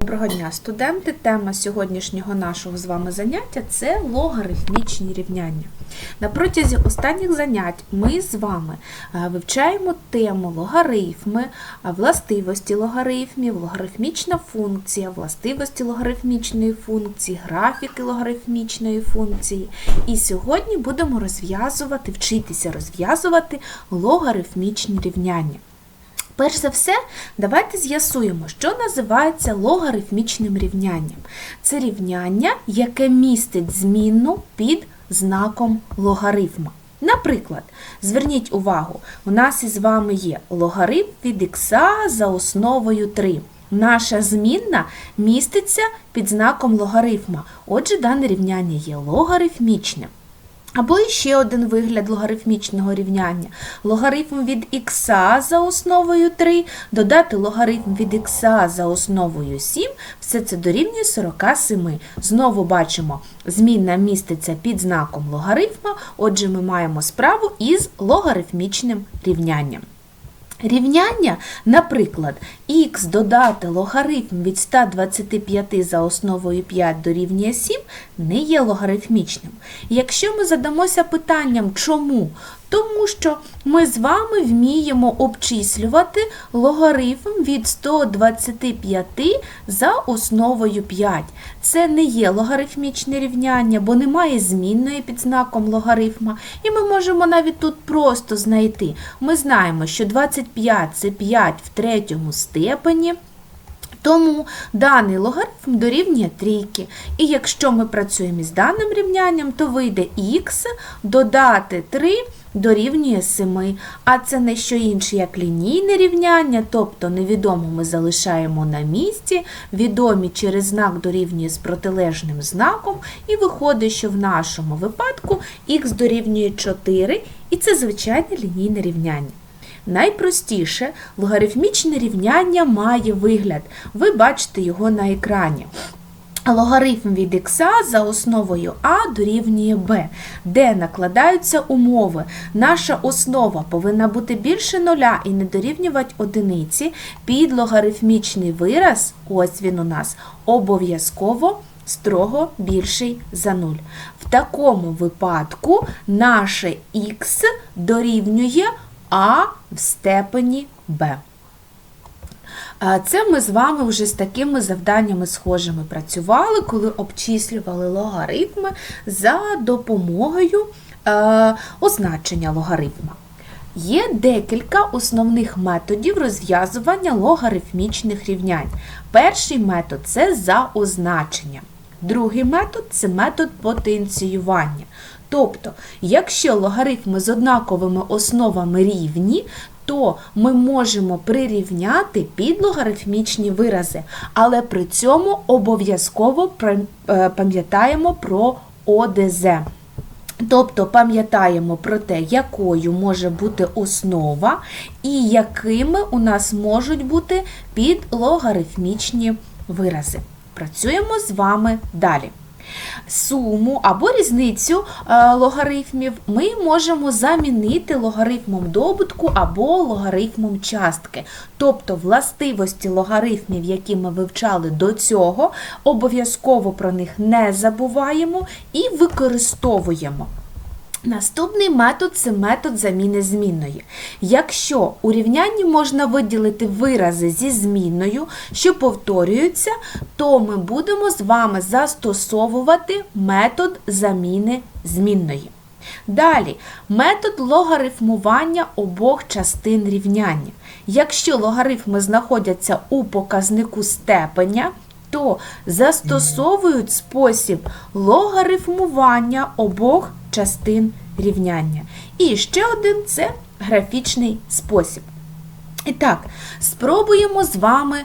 Доброго дня, студенти! Тема сьогоднішнього нашого з вами заняття це логарифмічні рівняння. На протязі останніх занять ми з вами е, вивчаємо тему логарифми, е, властивості логарифмів, логарифмічна функція, властивості логарифмічної функції, графіки логарифмічної функції. І сьогодні будемо розв'язувати, вчитися розв'язувати логарифмічні рівняння. Перш за все, давайте з'ясуємо, що називається логарифмічним рівнянням. Це рівняння, яке містить змінну під знаком логарифма. Наприклад, зверніть увагу, у нас із вами є логарифм від х за основою 3. Наша змінна міститься під знаком логарифма. Отже, дане рівняння є логарифмічним. Або ще один вигляд логарифмічного рівняння. Логарифм від х за основою 3, додати логарифм від х за основою 7, все це дорівнює 47. Знову бачимо, змінна міститься під знаком логарифма, отже, ми маємо справу із логарифмічним рівнянням. Рівняння, наприклад, х додати логарифм від 125 за основою 5 дорівнює 7 не є логарифмічним. Якщо ми задамося питанням чому, тому що ми з вами вміємо обчислювати логарифм від 125 за основою 5. Це не є логарифмічне рівняння, бо немає змінної під знаком логарифма. І ми можемо навіть тут просто знайти. Ми знаємо, що 25 це 5 в третьому степені. Тому даний логарифм дорівнює трійки. І якщо ми працюємо із даним рівнянням, то вийде х додати 3 дорівнює 7. А це не що інше, як лінійне рівняння, тобто невідомо ми залишаємо на місці, відомі через знак дорівнює з протилежним знаком, і виходить, що в нашому випадку х дорівнює 4, і це звичайне лінійне рівняння. Найпростіше логарифмічне рівняння має вигляд. Ви бачите його на екрані. Логарифм від х за основою а дорівнює b, де накладаються умови. Наша основа повинна бути більше нуля і не дорівнювати одиниці. Під логарифмічний вираз, ось він у нас, обов'язково строго більший за 0. В такому випадку наше х дорівнює а в степені b. Це ми з вами вже з такими завданнями схожими працювали, коли обчислювали логарифми за допомогою е, означення логарифма. Є декілька основних методів розв'язування логарифмічних рівнянь. Перший метод це за означенням. Другий метод це метод потенціювання. Тобто, якщо логарифми з однаковими основами рівні, то ми можемо прирівняти під логарифмічні вирази, але при цьому обов'язково пам'ятаємо про ОДЗ. Тобто пам'ятаємо про те, якою може бути основа і якими у нас можуть бути підлогарифмічні вирази. Працюємо з вами далі. Суму або різницю е, логарифмів ми можемо замінити логарифмом добутку або логарифмом частки. Тобто властивості логарифмів, які ми вивчали до цього, обов'язково про них не забуваємо і використовуємо. Наступний метод це метод заміни змінної. Якщо у рівнянні можна виділити вирази зі змінною, що повторюються, то ми будемо з вами застосовувати метод заміни змінної. Далі, метод логарифмування обох частин рівняння. Якщо логарифми знаходяться у показнику степеня, то застосовують спосіб логарифмування обох частин рівняння. І ще один це графічний спосіб. І так, спробуємо з вами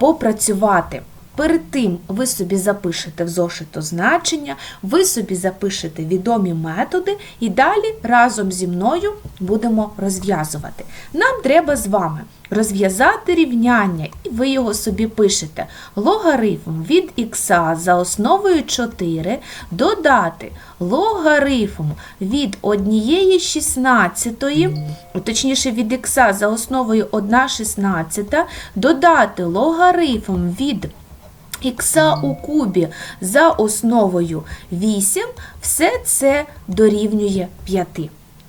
попрацювати. Перед тим ви собі запишете в зошито значення, ви собі запишете відомі методи, і далі разом зі мною будемо розв'язувати. Нам треба з вами розв'язати рівняння, і ви його собі пишете. Логарифм від х за основою 4 додати логарифм від 1 16, точніше від х за основою 1 16, додати логарифм від ікса у кубі за основою 8, все це дорівнює 5.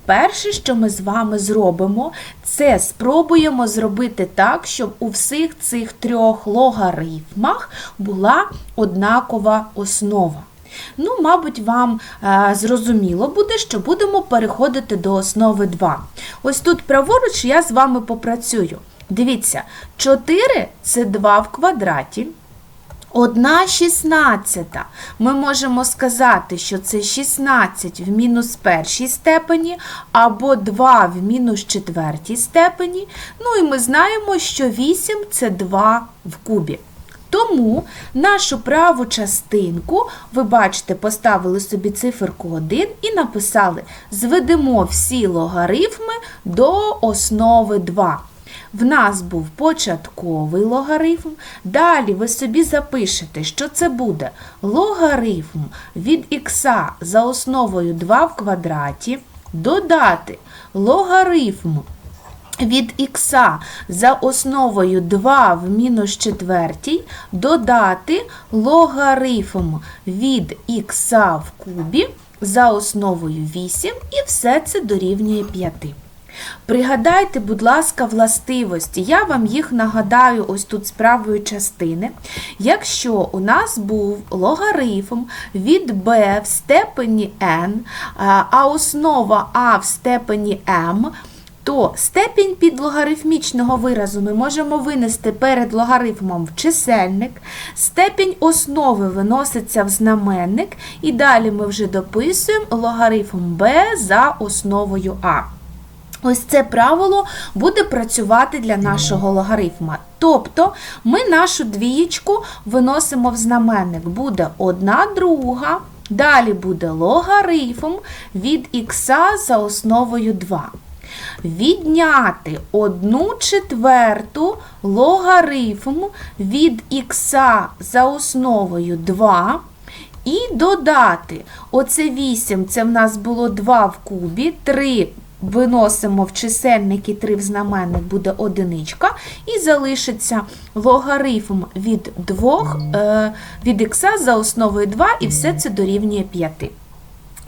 Перше, що ми з вами зробимо, це спробуємо зробити так, щоб у всіх цих трьох логарифмах була однакова основа. Ну, мабуть, вам е, зрозуміло буде, що будемо переходити до основи 2. Ось тут праворуч я з вами попрацюю. Дивіться, 4 це 2 в квадраті. Одна шістнадцята. Ми можемо сказати, що це 16 в мінус першій степені, або 2 в мінус четвертій степені. Ну і ми знаємо, що 8 це 2 в кубі. Тому нашу праву частинку, ви бачите, поставили собі циферку 1 і написали: зведемо всі логарифми до основи 2. В нас був початковий логарифм. Далі ви собі запишете, що це буде логарифм від х за основою 2 в квадраті, додати логарифм від х за основою 2 в мінус четвертій, додати логарифм від х в кубі за основою 8, і все це дорівнює 5. Пригадайте, будь ласка, властивості. Я вам їх нагадаю ось тут з правої частини. Якщо у нас був логарифм від b в степені n, а основа а в степені m, то степінь підлогарифмічного виразу ми можемо винести перед логарифмом в чисельник, степінь основи виноситься в знаменник, і далі ми вже дописуємо логарифм b за основою а. Ось це правило буде працювати для нашого логарифма. Тобто ми нашу двієчку виносимо в знаменник. Буде 1 друга, далі буде логарифм від х за основою 2. Відняти 1 четверту логарифм від х за основою 2. І додати оце 8, це в нас було 2 в кубі, 3 виносимо в чисельники 3 в знаменник буде одиничка, і залишиться логарифм від 2 е, від х за основою 2, і все це дорівнює 5.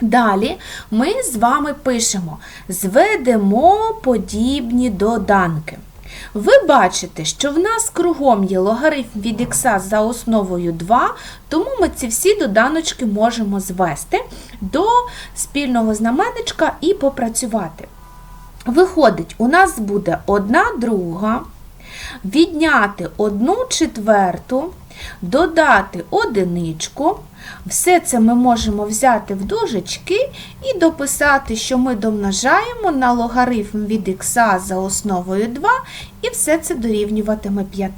Далі ми з вами пишемо: зведемо подібні доданки. Ви бачите, що в нас кругом є логарифм від х за основою 2, тому ми ці всі доданочки можемо звести до спільного знаменничка і попрацювати. Виходить, у нас буде 1 друга, відняти 1 четверту, додати одиничку. Все це ми можемо взяти в дужечки і дописати, що ми домножаємо на логарифм від х за основою 2, і все це дорівнюватиме 5.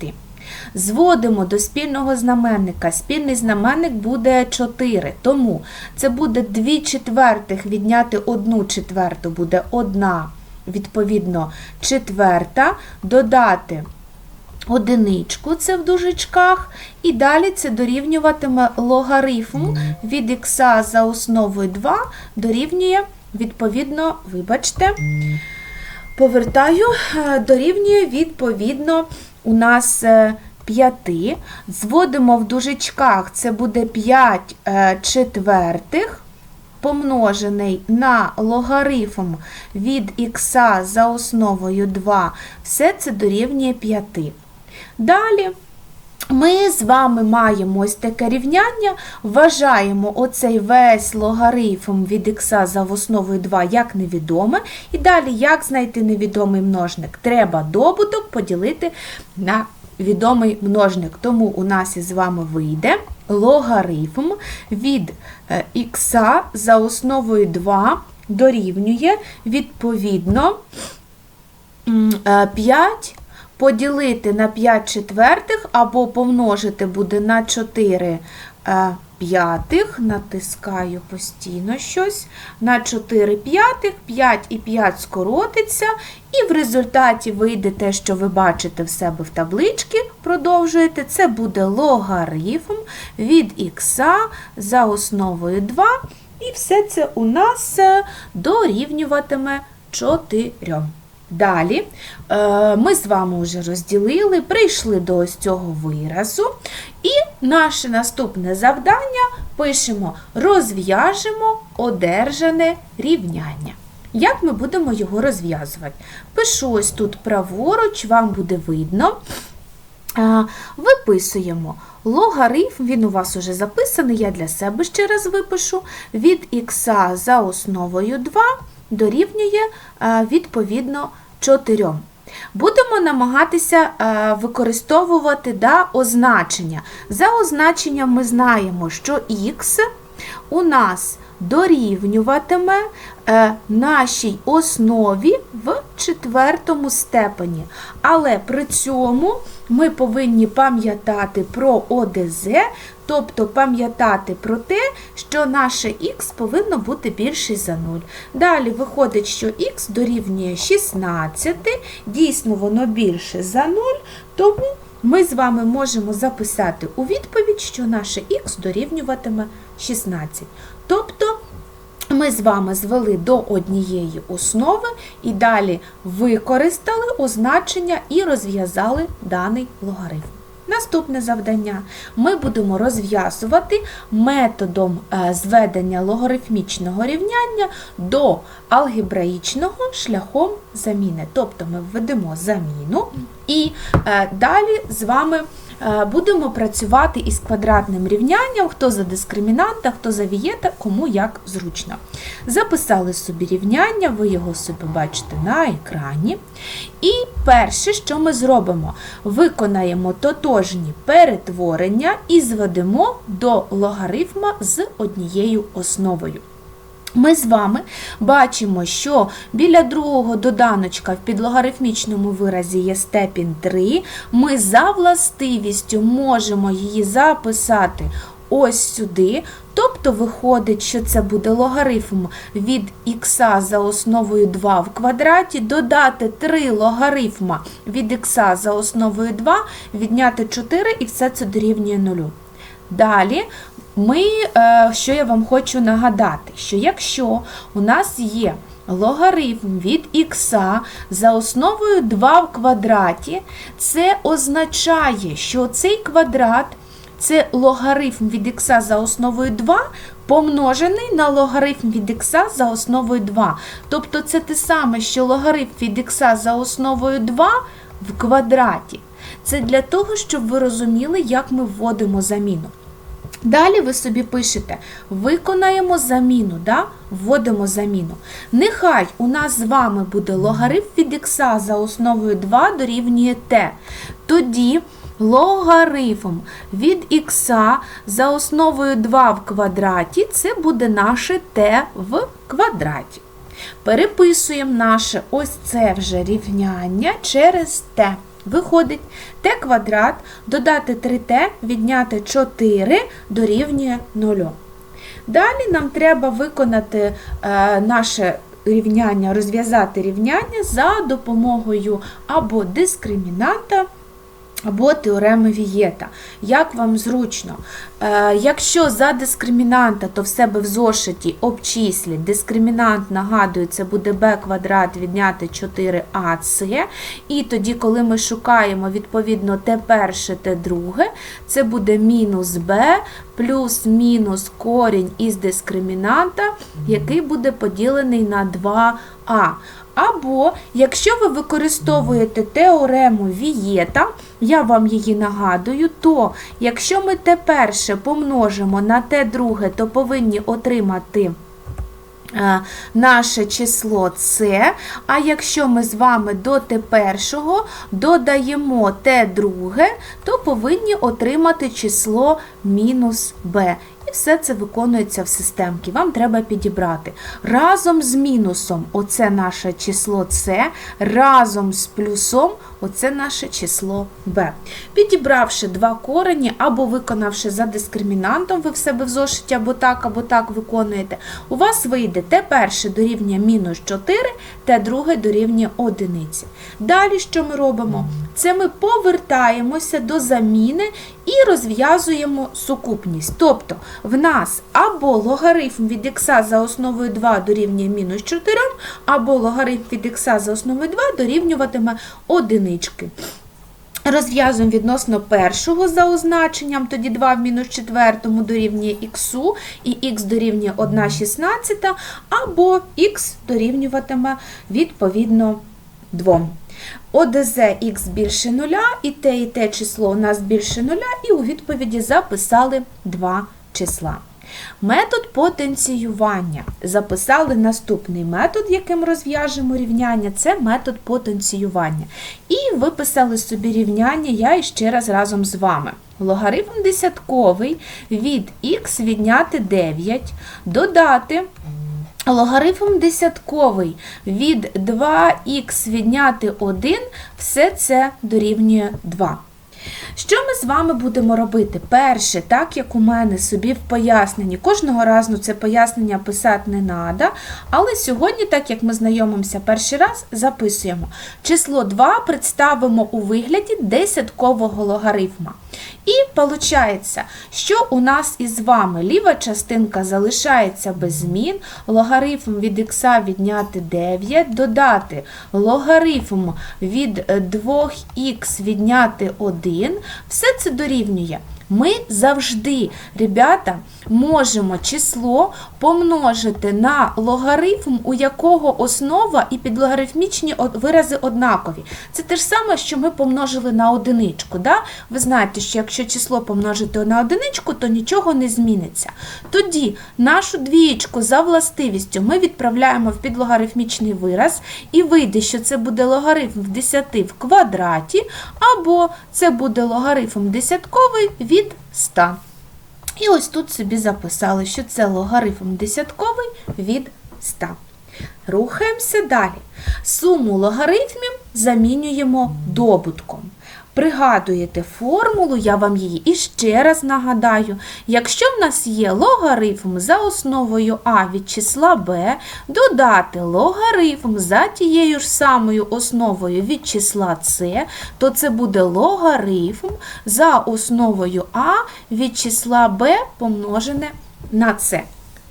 Зводимо до спільного знаменника. Спільний знаменник буде 4, тому це буде 2 четвертих відняти 1 четверту, буде 1, відповідно, четверта, додати одиничку, це в дужечках, і далі це дорівнюватиме логарифм від х за основою 2 дорівнює, відповідно, вибачте, повертаю, е, дорівнює, відповідно, у нас 5. Зводимо в дужечках, це буде 5 е, четвертих. Помножений на логарифм від х за основою 2, все це дорівнює 5. Далі ми з вами маємо ось таке рівняння, вважаємо оцей весь логарифм від х за основою 2 як невідоме. І далі, як знайти невідомий множник? Треба добуток поділити на відомий множник. Тому у нас із вами вийде логарифм від х за основою 2 дорівнює відповідно 5 поділити на 5 четвертих або помножити буде на 4 е, п'ятих, натискаю постійно щось, на 4 п'ятих, 5 і 5 скоротиться, і в результаті вийде те, що ви бачите в себе в табличці, продовжуєте, це буде логарифм від х за основою 2, і все це у нас е, дорівнюватиме 4. Далі е, ми з вами вже розділили, прийшли до ось цього виразу. І наше наступне завдання пишемо розв'яжемо одержане рівняння. Як ми будемо його розв'язувати? Пишу ось тут праворуч, вам буде видно. Е, Виписуємо логарифм, він у вас уже записаний, я для себе ще раз випишу. Від х за основою 2 дорівнює е, відповідно 4. Будемо намагатися е, використовувати да, означення. За означенням ми знаємо, що х у нас дорівнюватиме е, нашій основі в четвертому степені. Але при цьому ми повинні пам'ятати про ОДЗ, тобто пам'ятати про те, що наше х повинно бути більше за 0. Далі виходить, що х дорівнює 16, дійсно воно більше за 0, тому ми з вами можемо записати у відповідь, що наше х дорівнюватиме 16. Тобто ми з вами звели до однієї основи і далі використали означення і розв'язали даний логарифм. Наступне завдання ми будемо розв'язувати методом е, зведення логарифмічного рівняння до алгебраїчного шляхом заміни. Тобто ми введемо заміну і е, далі з вами будемо працювати із квадратним рівнянням, хто за дискримінанта, хто за вієта, кому як зручно. Записали собі рівняння, ви його собі бачите на екрані. І перше, що ми зробимо, виконаємо тотожні перетворення і зведемо до логарифма з однією основою. Ми з вами бачимо, що біля другого доданочка в підлогарифмічному виразі є степінь 3. Ми за властивістю можемо її записати ось сюди. Тобто виходить, що це буде логарифм від х за основою 2 в квадраті, додати 3 логарифма від х за основою 2, відняти 4 і все це дорівнює 0. Далі ми, е, що я вам хочу нагадати, що якщо у нас є логарифм від х за основою 2 в квадраті, це означає, що цей квадрат це логарифм від х за основою 2 помножений на логарифм від х за основою 2. Тобто це те саме, що логарифм від х за основою 2 в квадраті. Це для того, щоб ви розуміли, як ми вводимо заміну. Далі ви собі пишете, виконаємо заміну, да? вводимо заміну. Нехай у нас з вами буде логарифм від х за основою 2 дорівнює t. Тоді логарифм від х за основою 2 в квадраті це буде наше t в квадраті. Переписуємо наше ось це вже рівняння через t. Виходить t квадрат додати 3t, відняти 4 дорівнює 0. Далі нам треба виконати е, наше рівняння, розв'язати рівняння за допомогою або дискримінанта, або теореми Вієта. Як вам зручно? Е, якщо за дискримінанта, то в себе в зошиті обчисліть. Дискримінант, нагадую, це буде b квадрат відняти 4ac. І тоді, коли ми шукаємо відповідно те перше, те друге, це буде мінус b плюс мінус корінь із дискримінанта, який буде поділений на 2а. Або, якщо ви використовуєте теорему Вієта, я вам її нагадую, то якщо ми те перше помножимо на те друге, то повинні отримати е, наше число С, а якщо ми з вами до те першого додаємо те друге, то повинні отримати число мінус b. І все це виконується в системці. Вам треба підібрати. Разом з мінусом оце наше число С, разом з плюсом оце наше число b. Підібравши два корені або виконавши за дискримінантом, ви в себе в зошиті або так, або так виконуєте, у вас вийде те перше дорівнює мінус 4, те друге дорівнює 1. Далі що ми робимо? Це ми повертаємося до заміни і розв'язуємо сукупність. Тобто в нас або логарифм від х за основою 2 дорівнює мінус 4, або логарифм від х за основою 2 дорівнюватиме одинички. Розв'язуємо відносно першого за означенням, тоді 2 в мінус четвертому дорівнює х, і х дорівнює 1 шістнадцята, або х дорівнюватиме відповідно 2. ОДЗ х більше нуля, і те, і те число у нас більше нуля, і у відповіді записали два числа. Метод потенціювання. Записали наступний метод, яким розв'яжемо рівняння, це метод потенціювання. І виписали собі рівняння я іще раз разом з вами. Логарифм десятковий від х відняти 9, додати логарифм десятковий від 2х відняти 1, все це дорівнює 2. Що ми з вами будемо робити? Перше, так як у мене собі в поясненні, кожного разу це пояснення писати не треба, але сьогодні, так як ми знайомимося перший раз, записуємо. Число 2 представимо у вигляді десяткового логарифма. І виходить, що у нас із вами ліва частинка залишається без змін, логарифм від х відняти 9, додати логарифм від 2х відняти 1, все це дорівнює. Ми завжди, ребята, можемо число помножити на логарифм, у якого основа і підлогарифмічні вирази однакові. Це те ж саме, що ми помножили на одиничку. Да? Ви знаєте, що якщо число помножити на одиничку, то нічого не зміниться. Тоді нашу двієчку за властивістю ми відправляємо в підлогарифмічний вираз, і вийде, що це буде логарифм в 10 в квадраті, або це буде логарифм десятковий від 100. І ось тут собі записали, що це логарифм десятковий від 100. Рухаємося далі. Суму логарифмів замінюємо добутком. Пригадуєте формулу, я вам її іще раз нагадаю. Якщо в нас є логарифм за основою А від числа Б, додати логарифм за тією ж самою основою від числа С, то це буде логарифм за основою А від числа Б помножене на С.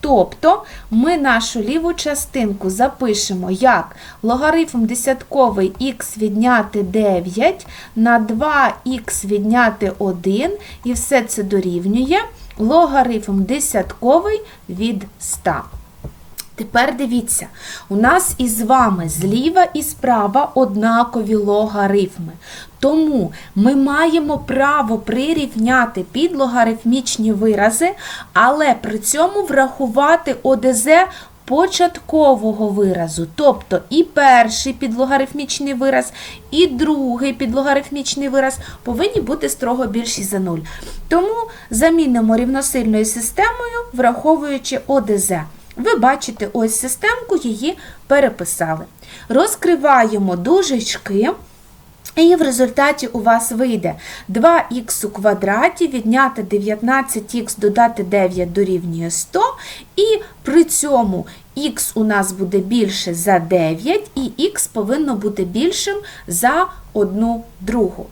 Тобто ми нашу ліву частинку запишемо як логарифм десятковий х відняти 9 на 2х відняти 1, і все це дорівнює логарифм десятковий від 100. Тепер дивіться, у нас із вами зліва і справа однакові логарифми. Тому ми маємо право прирівняти підлогарифмічні вирази, але при цьому врахувати ОДЗ початкового виразу. Тобто і перший підлогарифмічний вираз, і другий підлогарифмічний вираз повинні бути строго більші за 0. Тому замінимо рівносильною системою, враховуючи ОДЗ. Ви бачите ось системку, її переписали. Розкриваємо дужечки. І в результаті у вас вийде 2х у квадраті відняти 19х додати 9 дорівнює 100, і при цьому х у нас буде більше за 9, і х повинно бути більшим за 1 другу.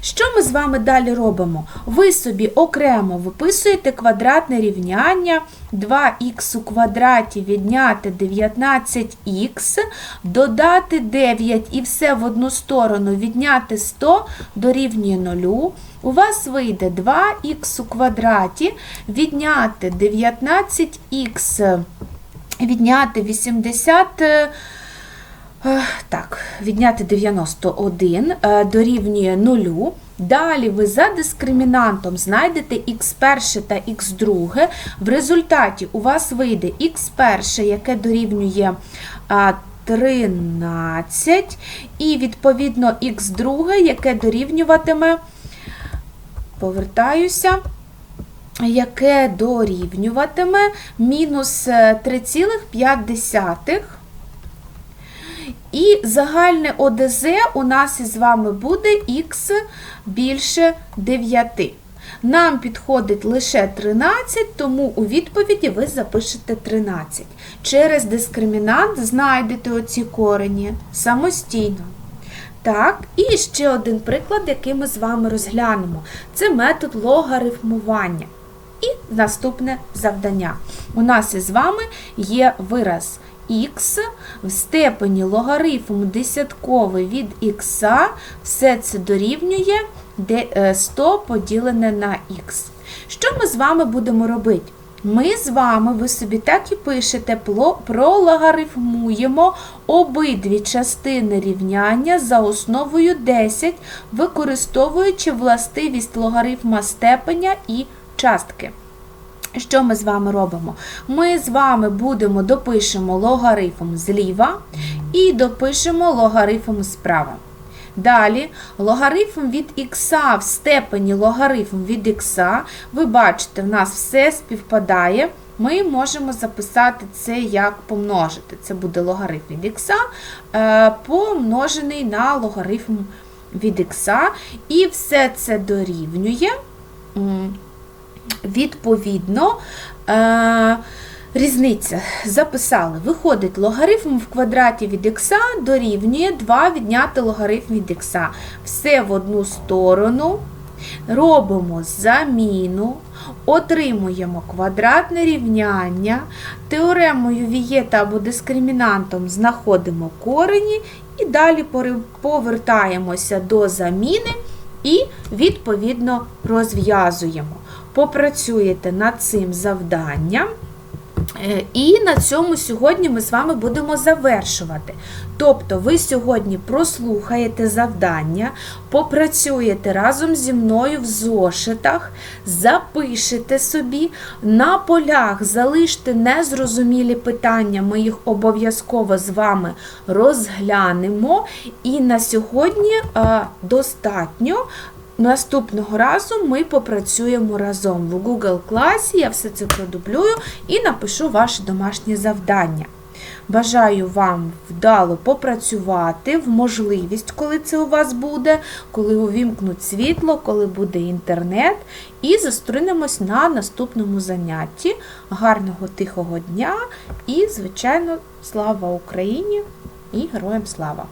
Що ми з вами далі робимо? Ви собі окремо виписуєте квадратне рівняння 2х у квадраті відняти 19х, додати 9 і все в одну сторону відняти 100 дорівнює 0. У вас вийде 2х у квадраті відняти 19х, відняти 80. Так, відняти 91 е, дорівнює 0. Далі ви за дискримінантом знайдете х1 та х2. В результаті у вас вийде х1, яке дорівнює 13, і відповідно х2, яке дорівнюватиме, повертаюся, яке дорівнюватиме мінус 3,5. І загальне ОДЗ у нас із вами буде х більше 9. Нам підходить лише 13, тому у відповіді ви запишете 13. Через дискримінант знайдете оці корені самостійно. Так, і ще один приклад, який ми з вами розглянемо. Це метод логарифмування. І наступне завдання. У нас із вами є вираз х в степені логарифм десятковий від х, все це дорівнює е, 100 поділене на х. Що ми з вами будемо робити? Ми з вами, ви собі так і пишете, прологарифмуємо обидві частини рівняння за основою 10, використовуючи властивість логарифма степеня і частки. Що ми з вами робимо? Ми з вами будемо допишемо логарифм зліва і допишемо логарифм справа. Далі логарифм від х в степені логарифм від х. Ви бачите, в нас все співпадає. Ми можемо записати це як помножити. Це буде логарифм від х е, помножений на логарифм від х. І все це дорівнює. Відповідно, е, різниця записали. Виходить, логарифм в квадраті від х дорівнює 2 відняти логарифм від х. Все в одну сторону. Робимо заміну, отримуємо квадратне рівняння, теоремою Вієта або дискримінантом знаходимо корені і далі повертаємося до заміни і, відповідно, розв'язуємо. Попрацюєте над цим завданням. Е, І на цьому сьогодні ми з вами будемо завершувати. Тобто, ви сьогодні прослухаєте завдання, попрацюєте разом зі мною в зошитах, запишете собі, на полях залиште незрозумілі питання, ми їх обов'язково з вами розглянемо. І на сьогодні е, достатньо. Наступного разу ми попрацюємо разом в Google класі. Я все це продублюю і напишу ваше домашнє завдання. Бажаю вам вдало попрацювати в можливість, коли це у вас буде, коли увімкнуть світло, коли буде інтернет. І зустрінемось на наступному занятті. Гарного тихого дня і, звичайно, слава Україні і героям слава!